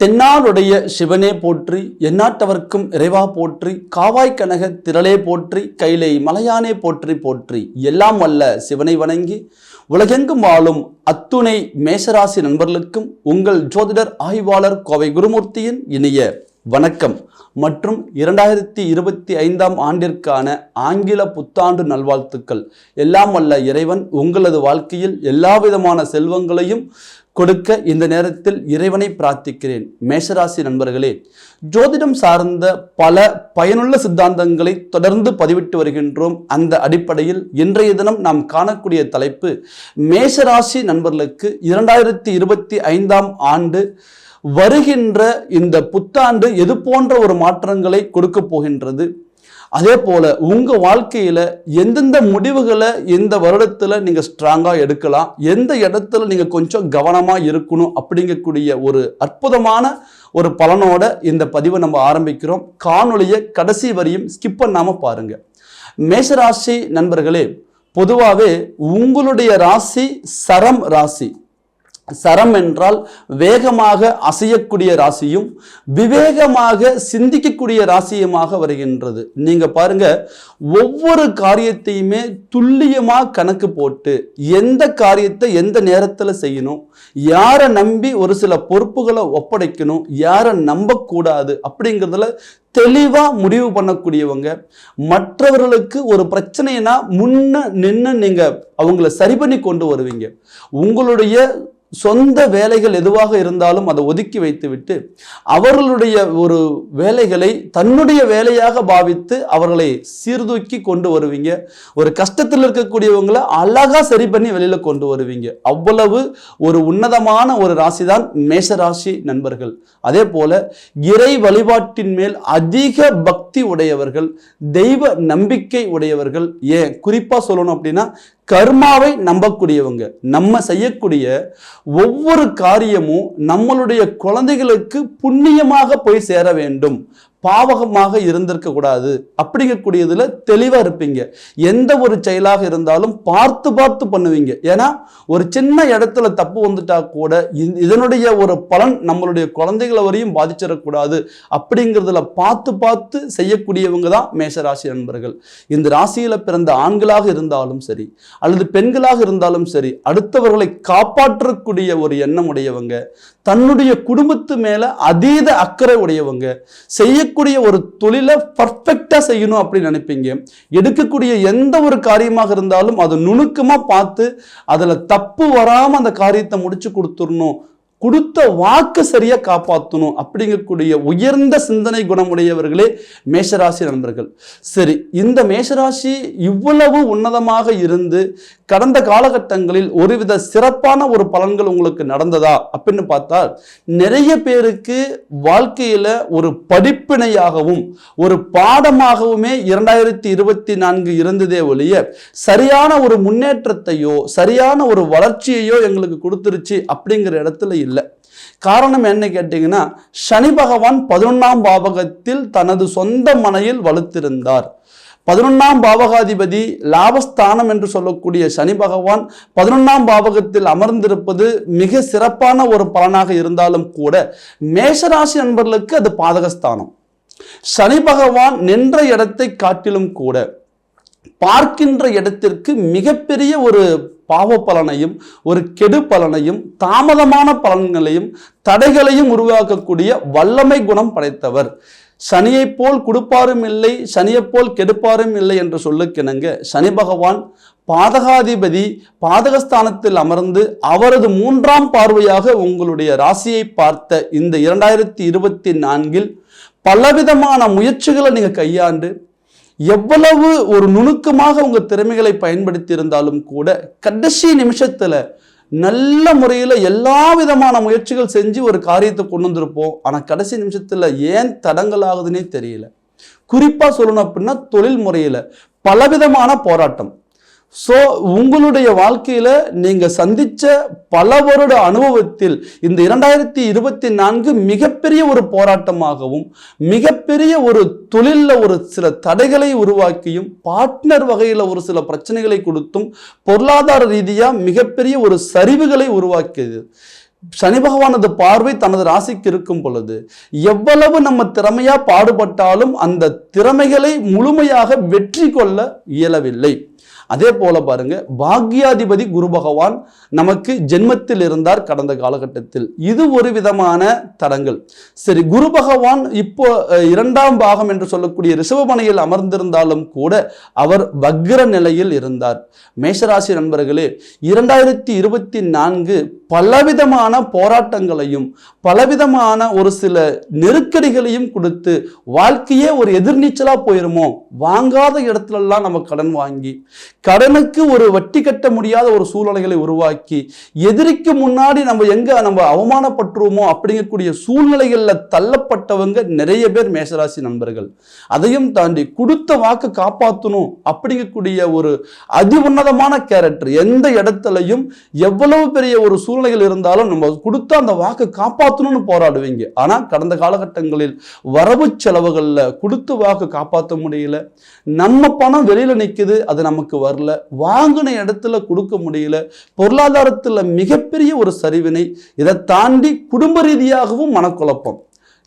தென்னாளுடைய சிவனே போற்றி எந்நாட்டவர்க்கும் இறைவா போற்றி காவாய் கனக திரளே போற்றி கைலை மலையானே போற்றி போற்றி. எல்லாம் வல்ல சிவனை வணங்கி உலகெங்கும் வாழும் அத்துணை மேசராசி நண்பர்களுக்கும் உங்கள் ஜோதிடர் ஆய்வாளர் கோவை குருமூர்த்தியின் இனிய வணக்கம். மற்றும் இரண்டாயிரத்தி இருபத்தி ஐந்தாம் ஆண்டிற்கான ஆங்கில புத்தாண்டு நல்வாழ்த்துக்கள். எல்லாம் வல்ல இறைவன் உங்களது வாழ்க்கையில் எல்லா விதமான செல்வங்களையும் கொடுக்க இந்த நேரத்தில் இறைவனை பிரார்த்திக்கிறேன். மேஷராசி நண்பர்களே ஜோதிடம் சார்ந்த பல பயனுள்ள சித்தாந்தங்களை தொடர்ந்து பதிவிட்டு வருகின்றோம். அந்த அடிப்படையில் இன்றைய தினம் நாம் காணக்கூடிய தலைப்பு மேஷராசி நண்பர்களுக்கு இரண்டாயிரத்தி இருபத்தி ஐந்தாம் ஆண்டு வருகின்ற இந்த புத்தாண்டு எது போன்ற ஒரு மாற்றங்களை கொடுக்க போகின்றது? அதே போல உங்க வாழ்க்கையில எந்தெந்த முடிவுகளை இந்த வருடத்துல நீங்க ஸ்ட்ராங்கா எடுக்கலாம் எந்த இடத்துல நீங்க கொஞ்சம் கவனமா இருக்கணும் அப்படிங்கக்கூடிய ஒரு அற்புதமான ஒரு பலனோட இந்த பதிவை நம்ம ஆரம்பிக்கிறோம். காணொலியை கடைசி வரியும் ஸ்கிப் பண்ணாம பாருங்க. மேஷராசி நண்பர்களே பொதுவாகவே உங்களுடைய ராசி சரம் ராசி. சரம் என்றால் வேகமாக அசையக்கூடிய ராசியும் விவேகமாக சிந்திக்கக்கூடிய ராசியுமாக வருகின்றது. நீங்க பாருங்க ஒவ்வொரு காரியத்தையுமே துல்லியமா கணக்கு போட்டு எந்த காரியத்தை எந்த நேரத்துல செய்யணும் யாரை நம்பி ஒரு சில பொறுப்புகளை ஒப்படைக்கணும் யாரை நம்பக்கூடாது அப்படிங்கிறதுல தெளிவாக முடிவு பண்ணக்கூடியவங்க. மற்றவர்களுக்கு ஒரு பிரச்சனைனா முன்ன நின்று நீங்கள் அவங்கள சரி பண்ணி கொண்டு வருவீங்க. உங்களுடைய சொந்த வேலைகள் எதுவாக இருந்தாலும் அதை ஒதுக்கி வைத்துவிட்டு அவர்களுடைய ஒரு வேலைகளை தன்னுடைய வேலையாக பாவித்து அவர்களை சீர்தூக்கி கொண்டு வருவீங்க. ஒரு கஷ்டத்தில் இருக்கக்கூடியவங்களை அழகாக சரி பண்ணி வெளியில் கொண்டு வருவீங்க. அவ்வளவு ஒரு உன்னதமான ஒரு ராசி தான் மேஷ ராசி நண்பர்கள். அதே போல இறை வழிபாட்டின் மேல் அதிக பக்தி உடையவர்கள் தெய்வ நம்பிக்கை உடையவர்கள். ஏன்? குறிப்பாக சொல்லணும் அப்படின்னா கர்மாவை நம்பக்கூடியவங்க. நம்ம செய்யக்கூடிய ஒவ்வொரு காரியமும் நம்மளுடைய குழந்தைகளுக்கு புண்ணியமாக போய் சேர வேண்டும். பாவகமாக இருந்திருக்க கூடாது. அப்படிங்கக்கூடியதுல தெளிவா இருப்பீங்க. எந்த ஒரு செயலாக இருந்தாலும் பார்த்து பார்த்து பண்ணுவீங்க. ஏன்னா ஒரு சின்ன இடத்துல தப்பு வந்துட்டா கூட இதனுடைய ஒரு பலன் நம்மளுடைய குழந்தைகளை வரையும் பாதிச்சிடக்கூடாது. அப்படிங்கிறதுல பார்த்து பார்த்து செய்யக்கூடியவங்க தான் மேஷராசி நண்பர்கள் இந்த ராசியில பிறந்த ஆண்களாக இருந்தாலும் சரி அல்லது பெண்களாக இருந்தாலும் சரி அடுத்தவர்களை காப்பாற்றக்கூடிய ஒரு எண்ணம் உடையவங்க. தன்னுடைய குடும்பத்து மேல அதீத அக்கறை உடையவங்க. செய்ய செய்யக்கூடிய ஒரு தொழிலை பர்ஃபெக்டாக செய்யணும் அப்படின்னு நினைப்பீங்க. எடுக்கக்கூடிய எந்த ஒரு காரியமாக இருந்தாலும் அதை நுணுக்கமா பார்த்து அதுல தப்பு வராம அந்த காரியத்தை முடிச்சு கொடுத்துடணும் கொடுத்த வாக்கு சரியாக காப்பாற்றணும் அப்படிங்கக்கூடிய உயர்ந்த சிந்தனை குணமுடையவர்களே மேஷராசி நண்பர்கள். சரி இந்த மேஷராசி இவ்வளவு உன்னதமாக இருந்து கடந்த காலகட்டங்களில் ஒருவித சிறப்பான ஒரு பலன்கள் உங்களுக்கு நடந்ததா அப்படின்னு பார்த்தால் நிறைய பேருக்கு வாழ்க்கையில் ஒரு படிப்பினையாகவும் ஒரு பாடமாகவுமே இரண்டாயிரத்தி இருபத்தி நான்கு இருந்ததே ஒழிய சரியான ஒரு முன்னேற்றத்தையோ சரியான ஒரு வளர்ச்சியையோ எங்களுக்கு கொடுத்துருச்சு அப்படிங்கிற இடத்துல இல்லை. காரணம் என்ன கேட்டீங்கன்னா சனி பகவான் பதினொன்றாம் பாவகத்தில் தனது சொந்த மனையில் வலுத்திருந்தார். பதினொன்றாம் பாவகாதிபதி லாபஸ்தானம் என்று சொல்லக்கூடிய சனி பகவான் பதினொன்றாம் பாவகத்தில் அமர்ந்திருப்பது மிக சிறப்பான ஒரு பலனாக இருந்தாலும் கூட மேஷராசி நண்பர்களுக்கு அது பாதகஸ்தானம். சனி பகவான் நின்ற இடத்தை காட்டிலும் கூட பார்க்கின்ற இடத்திற்கு மிகப்பெரிய ஒரு பாவ பலனையும் ஒரு கெடு பலனையும் தாமதமான பலன்களையும் தடைகளையும் உருவாக்கக்கூடிய வல்லமை குணம் படைத்தவர். சனியைப் போல் கொடுப்பாரும் இல்லை சனியைப் போல் கெடுப்பாரும் இல்லை என்று சொல்லுக்கிணங்க சனி பகவான் பாதகாதிபதி பாதகஸ்தானத்தில் அமர்ந்து அவரது மூன்றாம் பார்வையாக உங்களுடைய ராசியை பார்த்த இந்த இரண்டாயிரத்தி இருபத்தி நான்கில் பலவிதமான முயற்சிகளை நீங்கள் கையாண்டு எவ்வளவு ஒரு நுணுக்கமாக உங்கள் திறமைகளை பயன்படுத்தி இருந்தாலும் கூட கடைசி நிமிஷத்தில் நல்ல முறையில் எல்லா விதமான முயற்சிகள் செஞ்சு ஒரு காரியத்தை கொண்டு வந்திருப்போம். ஆனால் கடைசி நிமிஷத்தில் ஏன் தடங்கள் ஆகுதுன்னே தெரியல. குறிப்பாக சொல்லணும் அப்படின்னா தொழில் முறையில் பலவிதமான போராட்டம். ஸோ உங்களுடைய வாழ்க்கையில் நீங்கள் சந்தித்த பல வருட அனுபவத்தில் இந்த இரண்டாயிரத்தி இருபத்தி நான்கு மிகப்பெரிய ஒரு போராட்டமாகவும் மிகப்பெரிய ஒரு தொழிலில் ஒரு சில தடைகளை உருவாக்கியும் பார்ட்னர் வகையில் ஒரு சில பிரச்சனைகளை கொடுத்தும் பொருளாதார ரீதியாக மிகப்பெரிய ஒரு சரிவுகளை உருவாக்கியது. சனி பகவானது பார்வை தனது ராசிக்கு இருக்கும் பொழுது எவ்வளவு நம்ம திறமையாக பாடுபட்டாலும் அந்த திறமைகளை முழுமையாக வெற்றி கொள்ள இயலவில்லை. அதே போல பாருங்க பாக்யாதிபதி குரு பகவான் நமக்கு ஜென்மத்தில் இருந்தார் கடந்த காலகட்டத்தில். இது ஒரு விதமான தடங்கள். சரி குரு பகவான் இப்போ இரண்டாம் பாகம் என்று சொல்லக்கூடிய ரிஷபமனையில் அமர்ந்திருந்தாலும் கூட அவர் வக்ர நிலையில் இருந்தார். மேஷராசி நண்பர்களே இரண்டாயிரத்தி இருபத்தி நான்கு பலவிதமான போராட்டங்களையும் பலவிதமான ஒரு சில நெருக்கடிகளையும் கொடுத்து வாழ்க்கையே ஒரு எதிர்நீச்சலாக போயிருமோ? வாங்காத இடத்துலலாம் நம்ம கடன் வாங்கி கடனுக்கு ஒரு வட்டி கட்ட முடியாத ஒரு சூழ்நிலைகளை உருவாக்கி எதிரிக்கு முன்னாடி நம்ம எங்க நம்ம அவமானப்பட்டுருவோமோ அப்படிங்கக்கூடிய சூழ்நிலைகள்ல தள்ளப்பட்டவங்க நிறைய பேர் மேஷராசி நண்பர்கள். அதையும் தாண்டி கொடுத்த வாக்கு காப்பாற்றணும் அப்படிங்கக்கூடிய ஒரு அதி உன்னதமான கேரக்டர் எந்த இடத்துலையும் எவ்வளவு பெரிய ஒரு சூழ்நிலைகள் இருந்தாலும் நம்ம கொடுத்த அந்த வாக்கு காப்பாற்றணும்னு போராடுவீங்க. ஆனால் கடந்த காலகட்டங்களில் வரவு செலவுகளில் கொடுத்த வாக்கு காப்பாற்ற முடியல. நம்ம பணம் வெளியில நிற்குது அது நமக்கு வரல வாங்கின இடத்துல கொடுக்க முடியல பொருளாதாரத்தில் மிகப்பெரிய ஒரு சரிவினை இதை தாண்டி குடும்ப ரீதியாகவும் மனக்குழப்பம்.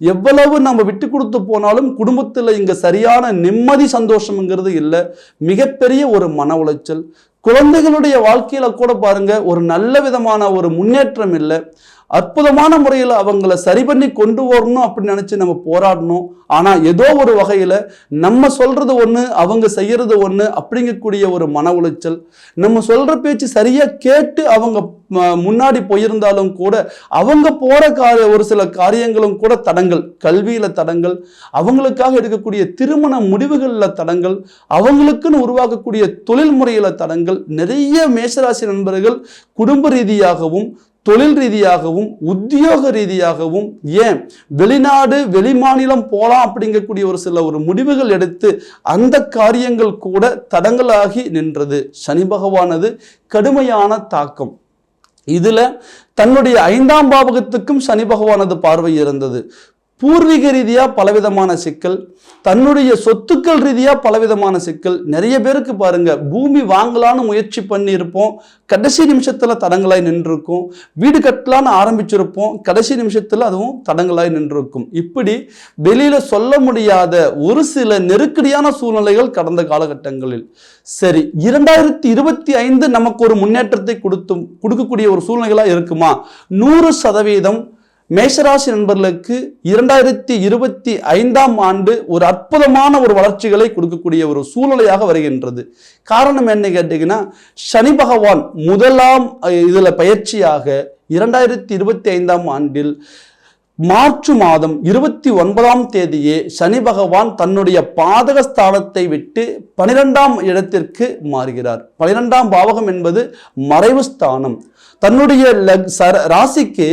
எவ்வளவு நம்ம விட்டு கொடுத்து போனாலும் குடும்பத்தில் இங்க சரியான நிம்மதி சந்தோஷம்ங்கிறது இல்லை. மிகப்பெரிய ஒரு மன உளைச்சல். குழந்தைகளுடைய வாழ்க்கையில கூட பாருங்க ஒரு நல்ல விதமான ஒரு முன்னேற்றம் இல்லை. அற்புதமான முறையில் அவங்கள சரி பண்ணி கொண்டு வரணும் அப்படின்னு நினச்சி நம்ம போராடணும். ஆனால் ஏதோ ஒரு வகையில் நம்ம சொல்கிறது ஒன்று அவங்க செய்கிறது ஒன்று அப்படிங்கக்கூடிய ஒரு மன உளைச்சல். நம்ம சொல்கிற பேச்சு சரியாக கேட்டு அவங்க முன்னாடி போயிருந்தாலும் கூட அவங்க போகிற காரிய ஒரு சில காரியங்களும் கூட தடங்கள். கல்வியில் தடங்கள் அவங்களுக்காக எடுக்கக்கூடிய திருமண முடிவுகளில் தடங்கள் அவங்களுக்குன்னு உருவாக்கக்கூடிய தொழில் முறையில் தடங்கள் நிறைய மேஷராசி நண்பர்கள் குடும்ப ரீதியாகவும் தொழில் ரீதியாகவும் உத்தியோக ரீதியாகவும் ஏன் வெளிநாடு வெளிமாநிலம் போகலாம் அப்படிங்கக்கூடிய ஒரு சில ஒரு முடிவுகள் எடுத்து அந்த காரியங்கள் கூட தடங்களாகி நின்றது. சனி பகவானது கடுமையான தாக்கம். இதுல தன்னுடைய ஐந்தாம் பாவகத்துக்கும் சனி பகவானது பார்வை இருந்தது. பூர்வீக ரீதியாக பலவிதமான சிக்கல் தன்னுடைய சொத்துக்கள் ரீதியாக பலவிதமான சிக்கல். நிறைய பேருக்கு பாருங்க பூமி வாங்கலான்னு முயற்சி பண்ணியிருப்போம் கடைசி நிமிஷத்தில் தடங்களாய் நின்றுருக்கும். வீடு கட்டலான்னு ஆரம்பிச்சிருப்போம் கடைசி நிமிஷத்தில் அதுவும் தடங்களாய் நின்றுருக்கும். இப்படி வெளியில் சொல்ல முடியாத ஒரு சில நெருக்கடியான சூழ்நிலைகள் கடந்த காலகட்டங்களில். சரி இரண்டாயிரத்தி இருபத்தி ஐந்து நமக்கு ஒரு முன்னேற்றத்தை கொடுத்தும் கொடுக்கக்கூடிய ஒரு சூழ்நிலைகளாக இருக்குமா? நூறு சதவீதம் மேஷராசி நண்பர்களுக்கு இரண்டாயிரத்தி இருபத்தி ஐந்தாம் ஆண்டு ஒரு அற்புதமான ஒரு வளர்ச்சிகளை கொடுக்கக்கூடிய ஒரு சூழ்நிலையாக வருகின்றது. காரணம் என்ன கேட்டீங்கன்னா சனி பகவான் முதலாம் இதில் இதுல பயிற்சியாக இரண்டாயிரத்தி இருபத்தி ஐந்தாம் ஆண்டில் மார்ச் மாதம் இருபத்தி ஒன்பதாம் தேதியே சனி பகவான் தன்னுடைய பாதக ஸ்தானத்தை விட்டு பனிரெண்டாம் இடத்திற்கு மாறுகிறார். பனிரெண்டாம் பாவகம் என்பது மறைவு ஸ்தானம் தன்னுடைய சர- ராசிக்கு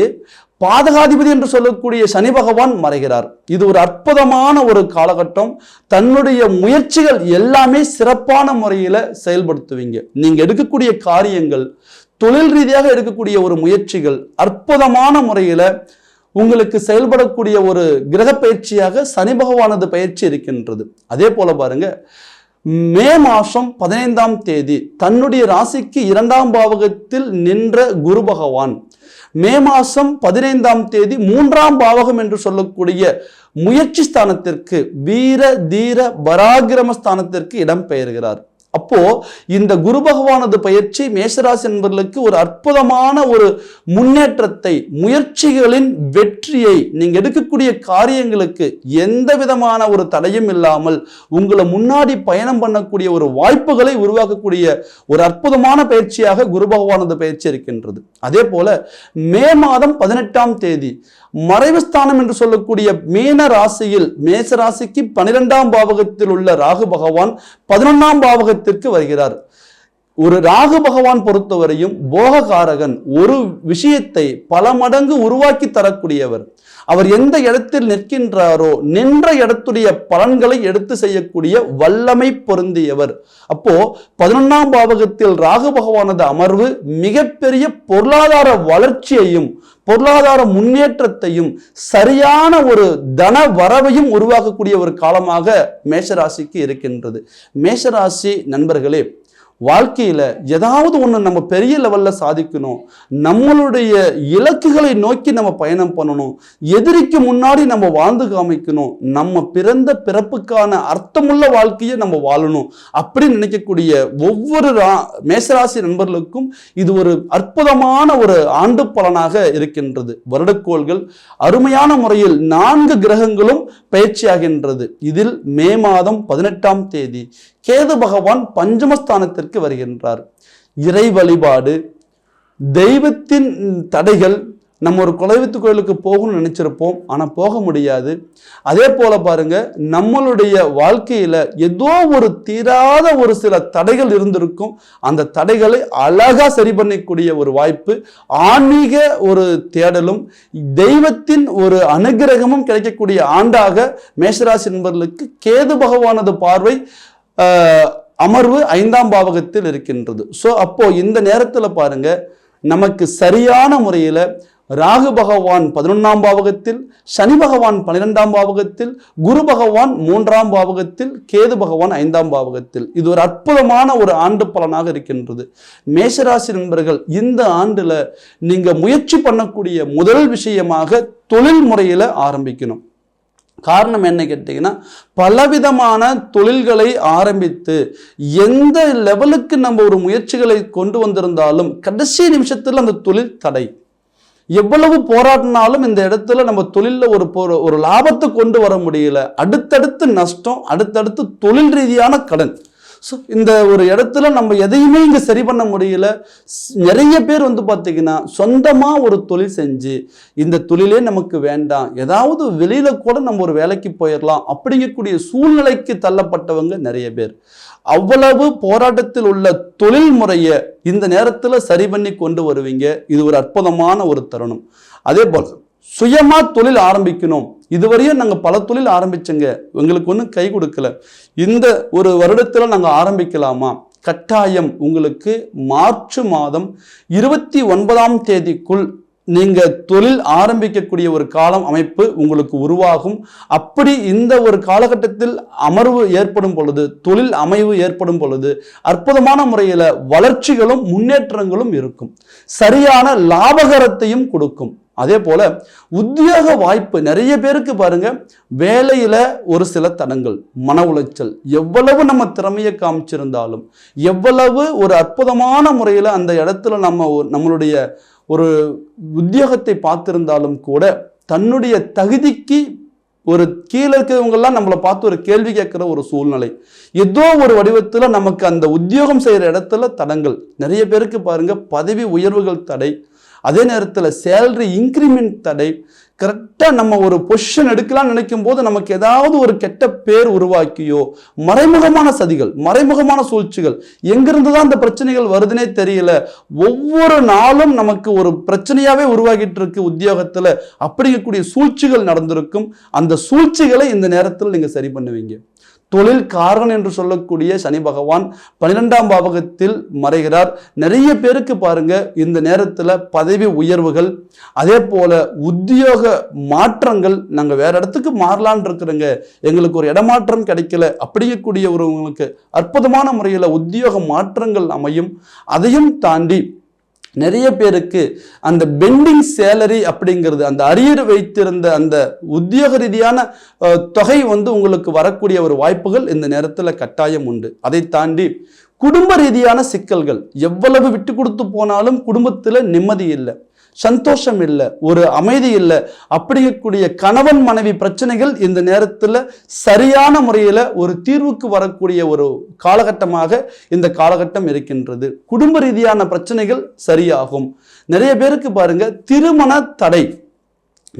பாதகாதிபதி என்று சொல்லக்கூடிய சனி பகவான் மறைகிறார். இது ஒரு அற்புதமான ஒரு காலகட்டம். தன்னுடைய முயற்சிகள் எல்லாமே சிறப்பான முறையில் செயல்படுத்துவீங்க. நீங்க எடுக்கக்கூடிய காரியங்கள் தொழில் ரீதியாக எடுக்கக்கூடிய ஒரு முயற்சிகள் அற்புதமான முறையில் உங்களுக்கு செயல்படக்கூடிய ஒரு கிரக பயிற்சியாக சனி பகவானது பயிற்சி இருக்கின்றது. அதே போல பாருங்க மே மாசம் பதினைந்தாம் தேதி தன்னுடைய ராசிக்கு இரண்டாம் பாவகத்தில் நின்ற குரு பகவான். மே மாசம் பதினைந்தாம் தேதி மூன்றாம் பாவகம் என்று சொல்லக்கூடிய முயற்சி ஸ்தானத்திற்கு வீர தீர பராக்கிரம ஸ்தானத்திற்கு இடம் பெயர்கிறார் அப்போ இந்த குரு பகவானது பயிற்சி மேஷராசி என்பவர்களுக்கு ஒரு அற்புதமான ஒரு முன்னேற்றத்தை முயற்சிகளின் வெற்றியை நீங்க எடுக்கக்கூடிய காரியங்களுக்கு எந்த விதமான ஒரு தடையும் இல்லாமல் உங்களை முன்னாடி பயணம் பண்ணக்கூடிய ஒரு வாய்ப்புகளை உருவாக்கக்கூடிய ஒரு அற்புதமான பயிற்சியாக குரு பகவானது பயிற்சி இருக்கின்றது. அதே போல மே மாதம் பதினெட்டாம் தேதி மறைவுஸ்தானம் என்று சொல்லக்கூடிய மீன ராசியில் மேச ராசிக்கு பனிரெண்டாம் பாவகத்தில் உள்ள ராகு பகவான் பதினொன்றாம் பாவகத்திற்கு வருகிறார். ஒரு ராகு பகவான் பொறுத்தவரையும் போககாரகன் ஒரு விஷயத்தை பல மடங்கு உருவாக்கி தரக்கூடியவர். அவர் எந்த இடத்தில் நிற்கின்றாரோ நின்ற இடத்துடைய பலன்களை எடுத்து செய்யக்கூடிய வல்லமை பொருந்தியவர். அப்போ பதினொன்றாம் பாவகத்தில் ராகு பகவானது அமர்வு மிகப்பெரிய பொருளாதார வளர்ச்சியையும் பொருளாதார முன்னேற்றத்தையும் சரியான ஒரு தன வரவையும் உருவாக்கக்கூடிய ஒரு காலமாக மேஷராசிக்கு இருக்கின்றது. மேஷராசி நண்பர்களே வாழ்க்கையில ஏதாவது ஒன்று நம்ம பெரிய லெவல்ல சாதிக்கணும். நம்மளுடைய இலக்குகளை நோக்கி நம்ம பயணம் பண்ணணும். எதிரிக்கு முன்னாடி நம்ம வாழ்ந்து காமிக்கணும். நம்ம பிறந்த பிறப்புக்கான அர்த்தமுள்ள வாழ்க்கையை நம்ம வாழணும். அப்படின்னு நினைக்கக்கூடிய ஒவ்வொரு ரா- மேசராசி நண்பர்களுக்கும் இது ஒரு அற்புதமான ஒரு ஆண்டு பலனாக இருக்கின்றது. வருடக்கோள்கள் அருமையான முறையில் நான்கு கிரகங்களும் பயிற்சியாகின்றது. இதில் மே மாதம் பதினெட்டாம் தேதி கேது பகவான் பஞ்சமஸ்தானத்திற்கு வருகின்றார். இறை வழிபாடு தெய்வத்தின் தடைகள் நம்ம ஒரு குலைவித்து கோயிலுக்கு போகணும்னு நினைச்சிருப்போம். ஆனால் போக முடியாது. அதே போல பாருங்க நம்மளுடைய வாழ்க்கையில் ஏதோ ஒரு தீராத ஒரு சில தடைகள் இருந்திருக்கும். அந்த தடைகளை அழகா சரி பண்ணக்கூடிய ஒரு வாய்ப்பு ஆன்மீக ஒரு தேடலும் தெய்வத்தின் ஒரு அனுகிரகமும் கிடைக்கக்கூடிய ஆண்டாக மேஷராசி நண்பர்களுக்கு கேது பகவானது பார்வை ஆஹ், அமர்வு ஐந்தாம் பாவகத்தில் இருக்கின்றது. ஸோ அப்போ இந்த நேரத்தில் பாருங்க நமக்கு சரியான முறையில் ராகு பகவான் பதினொன்றாம் பாவகத்தில் சனி பகவான் பன்னிரெண்டாம் பாவகத்தில் குரு பகவான் மூன்றாம் பாவகத்தில் கேது பகவான் ஐந்தாம் பாவகத்தில். இது ஒரு அற்புதமான ஒரு ஆண்டு பலனாக இருக்கின்றது. மேஷராசி நண்பர்கள் இந்த ஆண்டில் நீங்கள் முயற்சி பண்ணக்கூடிய முதல் விஷயமாக தொழில் முறையில் ஆரம்பிக்கணும். காரணம் என்ன கேட்டிங்கன்னா பலவிதமான தொழில்களை ஆரம்பித்து எந்த லெவலுக்கு நம்ம ஒரு முயற்சிகளை கொண்டு வந்திருந்தாலும் கடைசி நிமிஷத்தில் அந்த தொழில் தடை. எவ்வளவு போராடினாலும் இந்த இடத்துல நம்ம தொழிலில் ஒரு ஒரு லாபத்தை கொண்டு வர முடியல. அடுத்தடுத்து நஷ்டம் அடுத்தடுத்து தொழில் ரீதியான கடன். ஸோ இந்த ஒரு இடத்துல நம்ம எதையுமே இங்கே சரி பண்ண முடியல. ஸ்- நிறைய பேர் வந்து பார்த்தீங்கன்னா சொந்தமாக ஒரு தொழில் செஞ்சு இந்த தொழிலே நமக்கு வேண்டாம். ஏதாவது வெளியில் கூட நம்ம ஒரு வேலைக்கு போயிடலாம் அப்படிங்கக்கூடிய சூழ்நிலைக்கு தள்ளப்பட்டவங்க நிறைய பேர். அவ்வளவு போராட்டத்தில் உள்ள தொழில் முறையை இந்த நேரத்தில் சரி பண்ணி கொண்டு வருவீங்க. இது ஒரு அற்புதமான ஒரு தருணம். அதே போல் சுயமா தொழில் ஆரம்பிக்கணும். இதுவரையும் நாங்கள் பல தொழில் ஆரம்பிச்சோங்க. எங்களுக்கு ஒன்றும் கை கொடுக்கல. இந்த ஒரு வருடத்தில் நாங்கள் ஆரம்பிக்கலாமா? கட்டாயம் உங்களுக்கு மார்ச் மாதம் இருபத்தி ஒன்பதாம் தேதிக்குள் நீங்க தொழில் ஆரம்பிக்கக்கூடிய ஒரு காலம் அமைப்பு உங்களுக்கு உருவாகும். அப்படி இந்த ஒரு காலகட்டத்தில் அமர்வு ஏற்படும் பொழுது தொழில் அமைவு ஏற்படும் பொழுது அற்புதமான முறையில் வளர்ச்சிகளும் முன்னேற்றங்களும் இருக்கும். சரியான லாபகரத்தையும் கொடுக்கும். அதே போல் உத்தியோக வாய்ப்பு நிறைய பேருக்கு பாருங்கள் வேலையில் ஒரு சில தடங்கள் மன உளைச்சல் எவ்வளவு நம்ம திறமையை காமிச்சிருந்தாலும் எவ்வளவு ஒரு அற்புதமான முறையில் அந்த இடத்துல நம்ம நம்மளுடைய ஒரு உத்தியோகத்தை பார்த்திருந்தாலும் கூட தன்னுடைய தகுதிக்கு ஒரு கீழே இருக்கிறவங்கெல்லாம் நம்மளை பார்த்து ஒரு கேள்வி கேட்குற ஒரு சூழ்நிலை. ஏதோ ஒரு வடிவத்தில் நமக்கு அந்த உத்தியோகம் செய்கிற இடத்துல தடங்கள். நிறைய பேருக்கு பாருங்கள் பதவி உயர்வுகள் தடை அதே நேரத்தில் சேலரி இன்க்ரிமெண்ட் தடை கரெக்டாக நம்ம ஒரு பொசிஷன் எடுக்கலாம்னு நினைக்கும் போது நமக்கு ஏதாவது ஒரு கெட்ட பேர் உருவாக்கியோ மறைமுகமான சதிகள் மறைமுகமான சூழ்ச்சிகள் எங்கிருந்து தான் இந்த பிரச்சனைகள் வருதுனே தெரியல ஒவ்வொரு நாளும் நமக்கு ஒரு பிரச்சனையாகவே உருவாகிட்டு இருக்கு உத்தியோகத்தில். அப்படிங்கக்கூடிய சூழ்ச்சிகள் நடந்திருக்கும். அந்த சூழ்ச்சிகளை இந்த நேரத்தில் நீங்கள் சரி பண்ணுவீங்க. தொழில் காரகன் என்று சொல்லக்கூடிய சனி பகவான் பன்னிரெண்டாம் பாவகத்தில் மறைகிறார். நிறைய பேருக்கு பாருங்க இந்த நேரத்தில் பதவி உயர்வுகள் அதே போல உத்தியோக மாற்றங்கள் நாங்கள் வேற இடத்துக்கு மாறலான் இருக்கிறோங்க. எங்களுக்கு ஒரு இடமாற்றம் கிடைக்கல அப்படிங்கக்கூடிய ஒருவங்களுக்கு அற்புதமான முறையில் உத்தியோக மாற்றங்கள் அமையும். அதையும் தாண்டி நிறைய பேருக்கு அந்த பெண்டிங் சேலரி அப்படிங்கிறது அந்த அரியர் வைத்திருந்த அந்த உத்தியோக ரீதியான தொகை வந்து உங்களுக்கு வரக்கூடிய ஒரு வாய்ப்புகள் இந்த நேரத்தில் கட்டாயம் உண்டு. அதை தாண்டி குடும்ப ரீதியான சிக்கல்கள் எவ்வளவு விட்டு கொடுத்து போனாலும் குடும்பத்தில் நிம்மதி இல்லை. சந்தோஷம் இல்லை ஒரு அமைதி இல்லை அப்படிங்கக்கூடிய கணவன் மனைவி பிரச்சனைகள் இந்த நேரத்தில் சரியான முறையில் ஒரு தீர்வுக்கு வரக்கூடிய ஒரு காலகட்டமாக இந்த காலகட்டம் இருக்கின்றது. குடும்ப ரீதியான பிரச்சனைகள் சரியாகும். நிறைய பேருக்கு பாருங்க திருமண தடை.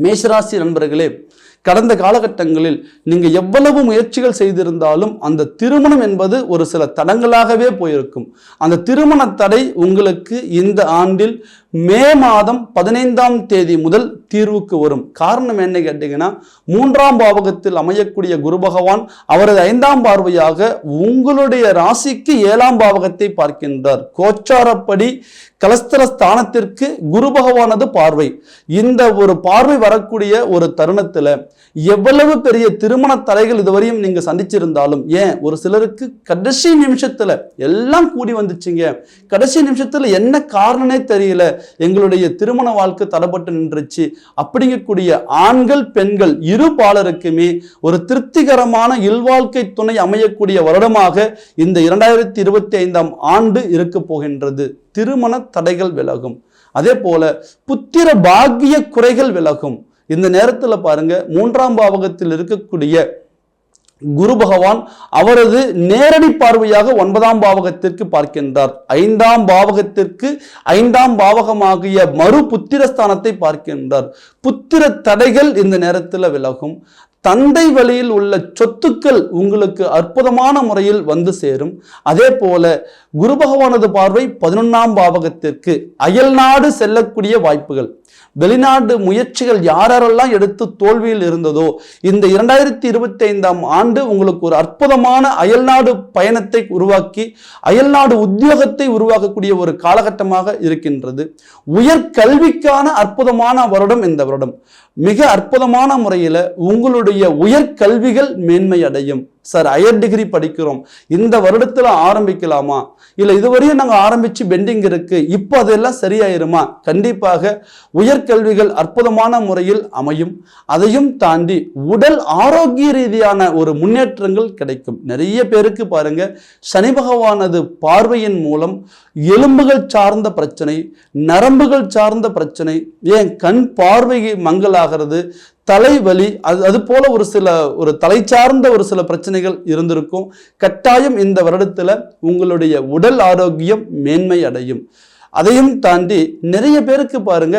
மேஷராசி நண்பர்களே கடந்த காலகட்டங்களில் நீங்கள் எவ்வளவு முயற்சிகள் செய்திருந்தாலும் அந்த திருமணம் என்பது ஒரு சில தடங்களாகவே போயிருக்கும். அந்த திருமண தடை உங்களுக்கு இந்த ஆண்டில் மே மாதம் பதினைந்தாம் தேதி முதல் தீர்வுக்கு வரும். காரணம் என்ன கேட்டீங்கன்னா மூன்றாம் பாவகத்தில் அமையக்கூடிய குரு பகவான் அவரது ஐந்தாம் பார்வையாக உங்களுடைய ராசிக்கு ஏழாம் பாவகத்தை பார்க்கின்றார். கோச்சாரப்படி கலஸ்தர ஸ்தானத்திற்கு குரு பகவானது பார்வை. இந்த ஒரு பார்வை வரக்கூடிய ஒரு தருணத்தில் எவ்வளவு பெரிய திருமண தடைகள் இதுவரையும் நீங்கள் சந்திச்சிருந்தாலும் ஏன்? ஒரு சிலருக்கு கடைசி நிமிஷத்தில் எல்லாம் கூடி வந்துச்சுங்க. கடைசி நிமிஷத்தில் என்ன காரணமே தெரியல. எங்களுடைய திருமண வாழ்க்கை தடைப்பட்டு நின்றுச்சு. அப்படிங்கக்கூடிய ஆண்கள் பெண்கள் இரு பாலருக்குமே ஒரு திருப்திகரமான இல்வாழ்க்கை துணை அமையக்கூடிய வருடமாக இந்த இரண்டாயிரத்தி இருபத்தி ஐந்தாம் ஆண்டு இருக்க போகின்றது. திருமண தடைகள் விலகும். அதே போல புத்திர பாக்கிய குறைகள் விலகும். இந்த நேரத்தில் பாருங்க மூன்றாம் பாவகத்தில் இருக்கக்கூடிய குரு பகவான் அவரது நேரடி பார்வையாக ஒன்பதாம் பாவகத்திற்கு பார்க்கின்றார். ஐந்தாம் பாவகத்திற்கு ஐந்தாம் பாவகமாகிய மறு புத்திரஸ்தானத்தை பார்க்கின்றார். புத்திர தடைகள் இந்த நேரத்தில் விலகும். தந்தை வழியில் உள்ள சொத்துக்கள் உங்களுக்கு அற்புதமான முறையில் வந்து சேரும். அதே போல குரு பகவானது பார்வை பதினொன்னாம் பாவகத்திற்கு. அயல்நாடு செல்லக்கூடிய வாய்ப்புகள். வெளிநாடு முயற்சிகள் யாரெல்லாம் எடுத்து தோல்வியில் இருந்ததோ இந்த இரண்டாயிரத்தி இருபத்தி ஐந்தாம் ஆண்டு உங்களுக்கு ஒரு அற்புதமான அயல்நாடு பயணத்தை உருவாக்கி அயல்நாடு உத்தியோகத்தை உருவாக்கக்கூடிய ஒரு காலகட்டமாக இருக்கின்றது. உயர் கல்விக்கான அற்புதமான வருடம் இந்த வருடம். மிக அற்புதமான முறையில் உங்களுடைய உயர்கல்விகள் மேன்மை அடையும். சார் ஹையர் டிகிரி படிக்கிறோம். இந்த வருடத்தில் ஆரம்பிக்கலாமா? இல்லை இதுவரையும் நாங்கள் ஆரம்பித்து பெண்டிங் இருக்கு. இப்போ அதெல்லாம் சரியாயிருமா? கண்டிப்பாக உயர்கல்விகள் அற்புதமான முறையில் அமையும். அதையும் தாண்டி உடல் ஆரோக்கிய ரீதியான ஒரு முன்னேற்றங்கள் கிடைக்கும். நிறைய பேருக்கு பாருங்க சனி பகவானது பார்வையின் மூலம் எலும்புகள் சார்ந்த பிரச்சனை நரம்புகள் சார்ந்த பிரச்சனை ஏன் கண் பார்வை ஆகிறது தலைவலி அது அது போல ஒரு சில ஒரு தலை சார்ந்த ஒரு சில பிரச்சனைகள் இருந்திருக்கும். கட்டாயம் இந்த வருடத்துல உங்களுடைய உடல் ஆரோக்கியம் மேன்மை அடையும் அதையும் தாண்டி நிறைய பேருக்கு பாருங்க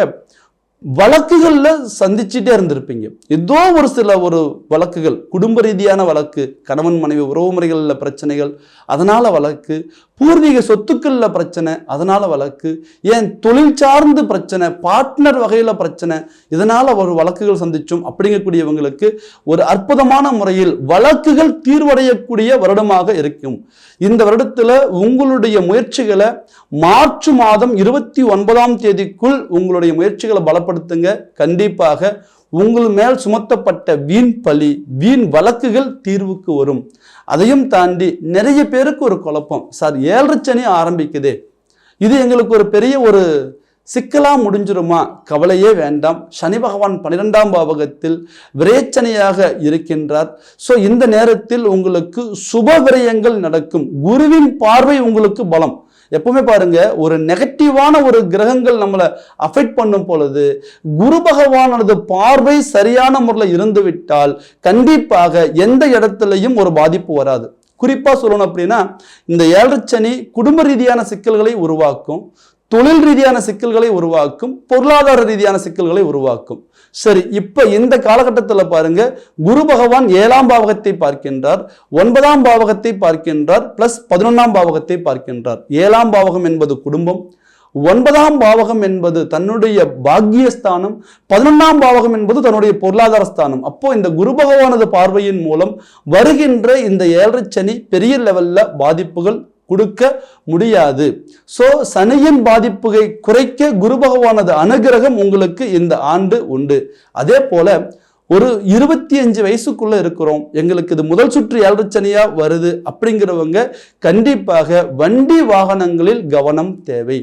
வழக்குகள்ல சந்திச்சுட்டே இருந்திருப்பீங்க. ஏதோ ஒரு சில ஒரு வழக்குகள் குடும்ப ரீதியான வழக்கு கணவன் மனைவி உறவு முறைகளில் பிரச்சனைகள் அதனால வழக்கு பூர்வீக சொத்துக்கள்ல பிரச்சனை அதனால வழக்கு ஏன் தொழில் சார்ந்து பிரச்சனை பார்ட்னர் வகையில் பிரச்சனை இதனால ஒரு வழக்குகள் சந்திச்சோம் அப்படிங்கக்கூடியவங்களுக்கு ஒரு அற்புதமான முறையில் வழக்குகள் தீர்வடையக்கூடிய வருடமாக இருக்கும். இந்த வருடத்துல உங்களுடைய முயற்சிகளை மார்ச் மாதம் இருபத்தி ஒன்பதாம் தேதிக்குள் உங்களுடைய முயற்சிகளை பலப்படுத்துங்க கண்டிப்பாக உங்கள் மேல் சுமத்தப்பட்ட வீண் பழி வீண் வழக்குகள் தீர்வுக்கு வரும். அதையும் தாண்டி நிறைய பேருக்கு ஒரு குழப்பம். சார் ஏழரை சனி ஆரம்பிக்குதே. இது எங்களுக்கு ஒரு பெரிய ஒரு சிக்கலா முடிஞ்சிருமா? கவலையே வேண்டாம். சனி பகவான் பன்னிரெண்டாம் பாவகத்தில் விரேச்சனையாக இருக்கின்றார். ஸோ இந்த நேரத்தில் உங்களுக்கு சுப விரயங்கள் நடக்கும். குருவின் பார்வை உங்களுக்கு பலம். எப்பவுமே பாருங்க ஒரு நெகட்டிவான ஒரு கிரகங்கள் நம்மளை அஃபெக்ட் பண்ணும் பொழுது குரு பகவானது பார்வை சரியான முறையில் இருந்துவிட்டால் கண்டிப்பாக எந்த இடத்துலையும் ஒரு பாதிப்பு வராது. குறிப்பாக சொல்லணும் அப்படின்னா இந்த ஏழரை சனி குடும்ப ரீதியான சிக்கல்களை உருவாக்கும். தொழில் ரீதியான சிக்கல்களை உருவாக்கும் பொருளாதார ரீதியான சிக்கல்களை உருவாக்கும். சரி இப்ப இந்த காலகட்டத்தில் பாருங்க குரு பகவான் ஏழாம் பாவகத்தை பார்க்கின்றார் ஒன்பதாம் பாவகத்தை பார்க்கின்றார் பிளஸ் பதினொன்றாம் பாவகத்தை பார்க்கின்றார். ஏழாம் பாவகம் என்பது குடும்பம் ஒன்பதாம் பாவகம் என்பது தன்னுடைய பாக்கியஸ்தானம் பதினொன்றாம் பாவகம் என்பது தன்னுடைய பொருளாதார ஸ்தானம். அப்போ இந்த குரு பகவானது பார்வையின் மூலம் வருகின்ற இந்த ஏழரை சனி பெரிய லெவல்ல பாதிப்புகள் கொடுக்க முடியாது. ஸோ சனியின் பாதிப்புகை குறைக்க குரு பகவானது அனுகிரகம் உங்களுக்கு இந்த ஆண்டு உண்டு. அதே போல ஒரு இருபத்தி அஞ்சு வயசுக்குள்ள இருக்கிறோம். எங்களுக்கு இது முதல் சுற்று ஏழரை சனியா வருது அப்படிங்கிறவங்க கண்டிப்பாக வண்டி வாகனங்களில் கவனம் தேவை.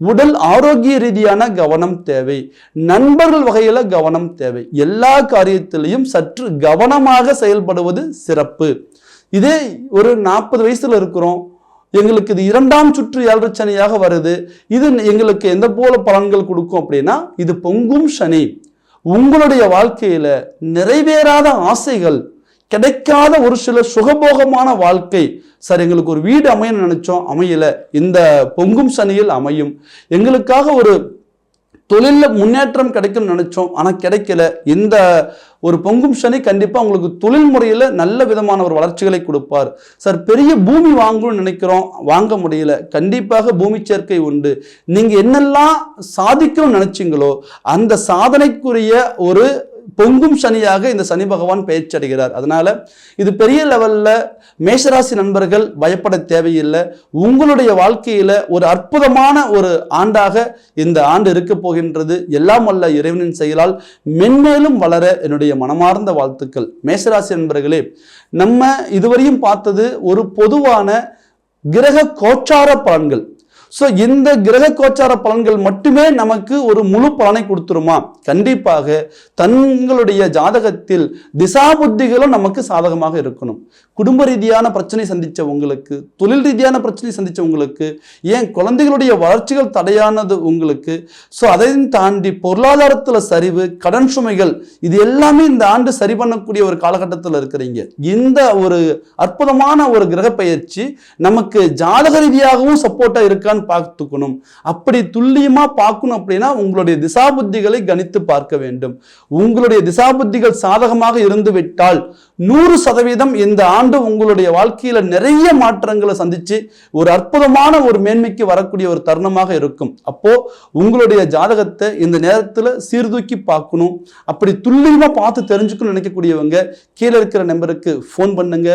உடல் ஆரோக்கிய ரீதியான கவனம் தேவை. நண்பர்கள் வகையில கவனம் தேவை. எல்லா காரியத்திலையும் சற்று கவனமாக செயல்படுவது சிறப்பு. இதே ஒரு நாற்பது வயசுல இருக்கிறோம். எங்களுக்கு இது இரண்டாம் சுற்று ஏழரை சனியாக வருது. இது எங்களுக்கு எந்த போல பலன்கள் கொடுக்கும் அப்படின்னா இது பொங்கும் சனி. உங்களுடைய வாழ்க்கையில நிறைவேறாத ஆசைகள் கிடைக்காத ஒரு சில சுகபோகமான வாழ்க்கை. சார் எங்களுக்கு ஒரு வீடு அமையணும்னு நினைச்சோம் அமையல. இந்த பொங்கும் சனியில் அமையும். எங்களுக்காக ஒரு தொழிலில் முன்னேற்றம் கிடைக்கும்னு நினைச்சோம். ஆனால் கிடைக்கல. இந்த ஒரு பொங்கும் சனி கண்டிப்பாக உங்களுக்கு தொழில் முறையில் நல்ல விதமான ஒரு வளர்ச்சிகளை கொடுப்பார். சார் பெரிய பூமி வாங்கணும்னு நினைக்கிறோம். வாங்க முடியல. கண்டிப்பாக பூமி சேர்க்கை உண்டு. நீங்கள் என்னெல்லாம் சாதிக்கணும்னு நினச்சிங்களோ அந்த சாதனைக்குரிய ஒரு பொங்கும் சனியாக இந்த சனி பகவான் பயிற்சி அடைகிறார் அதனால இது பெரிய லெவல்ல மேஷராசி நண்பர்கள் பயப்பட தேவையில்லை. உங்களுடைய வாழ்க்கையில ஒரு அற்புதமான ஒரு ஆண்டாக இந்த ஆண்டு இருக்க போகின்றது. எல்லாம் வல்ல இறைவனின் செயலால் மென்மேலும் வளர என்னுடைய மனமார்ந்த வாழ்த்துக்கள். மேஷராசி நண்பர்களே நம்ம இதுவரையும் பார்த்தது ஒரு பொதுவான கிரக கோச்சார பலன்கள். ஸோ இந்த கிரக கோச்சார பலன்கள் மட்டுமே நமக்கு ஒரு முழு பலனை கொடுத்துருமா? கண்டிப்பாக. தங்களுடைய ஜாதகத்தில் திசா புத்திகளும் நமக்கு சாதகமாக இருக்கணும். குடும்ப ரீதியான பிரச்சனை சந்தித்த உங்களுக்கு தொழில் ரீதியான பிரச்சனை சந்தித்தவங்களுக்கு ஏன் குழந்தைகளுடைய வளர்ச்சிகள் தடையானது உங்களுக்கு? ஸோ அதையும் தாண்டி பொருளாதாரத்தில் சரிவு கடன் சுமைகள் இது எல்லாமே இந்த ஆண்டு சரி பண்ணக்கூடிய ஒரு காலகட்டத்தில் இருக்கிறீங்க. இந்த ஒரு அற்புதமான ஒரு கிரக பயிற்சி நமக்கு ஜாதக ரீதியாகவும் சப்போர்ட்டாக இருக்கான்னு பார்த்துக்கணும். அப்படி துல்லியமா பார்க்கணும் அப்படின்னா உங்களுடைய திசாபுத்திகளை கணித்து பார்க்க வேண்டும். உங்களுடைய திசாபுத்திகள் சாதகமாக இருந்து விட்டால் நூறு சதவீதம் இந்த ஆண்டு உங்களுடைய வாழ்க்கையில நிறைய மாற்றங்களை சந்திச்சு ஒரு அற்புதமான ஒரு மேன்மைக்கு வரக்கூடிய ஒரு தருணமாக இருக்கும். அப்போ உங்களுடைய ஜாதகத்தை இந்த நேரத்துல சீர்தூக்கி பார்க்கணும். அப்படி துல்லியமா பார்த்து தெரிஞ்சுக்கணும்னு நினைக்கக்கூடியவங்க கீழே இருக்கிற நம்பருக்கு ஃபோன் பண்ணுங்க.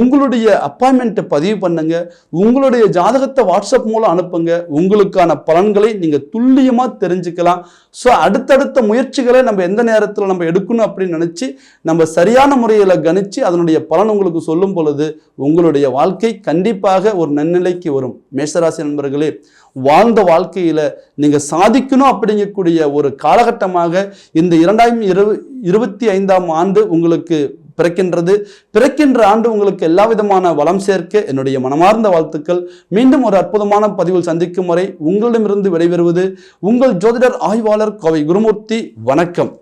உங்களுடைய அப்பாயின்மெண்ட்டை பதிவு பண்ணுங்க. உங்களுடைய ஜாதகத்தை வாட்ஸ்அப் மூலம் அனுப்புங்க. உங்களுக்கான பலன்களை நீங்க துல்லியமா தெரிஞ்சுக்கலாம். ஸோ அடுத்தடுத்த முயற்சிகளை நம்ம எந்த நேரத்தில் நம்ம எடுக்கணும் அப்படின்னு நினைச்சு நம்ம சரியான முறையில் கணிச்சு அதனுடைய பலன் உங்களுக்கு சொல்லும் பொழுது உங்களுடைய வாழ்க்கை கண்டிப்பாக ஒரு நன்னிலைக்கு வரும். மேஷராசி நண்பர்களே வாழ்ந்த வாழ்க்கையில் நீங்க சாதிக்கணும் அப்படிங்கக்கூடிய ஒரு காலகட்டமாக இந்த இரண்டாயிரம் இரு இருபத்தி ஐந்தாம் ஆண்டு உங்களுக்கு பிறக்கின்றது. பிறக்கின்ற ஆண்டு உங்களுக்கு எல்லா விதமான வளம் சேர்க்க என்னுடைய மனமார்ந்த வாழ்த்துக்கள். மீண்டும் ஒரு அற்புதமான பதிவில் சந்திக்கும் வரை உங்களிடமிருந்து விடைபெறுவது உங்கள் ஜோதிடர் ஆய்வாளர் கோவை குருமூர்த்தி. வணக்கம்.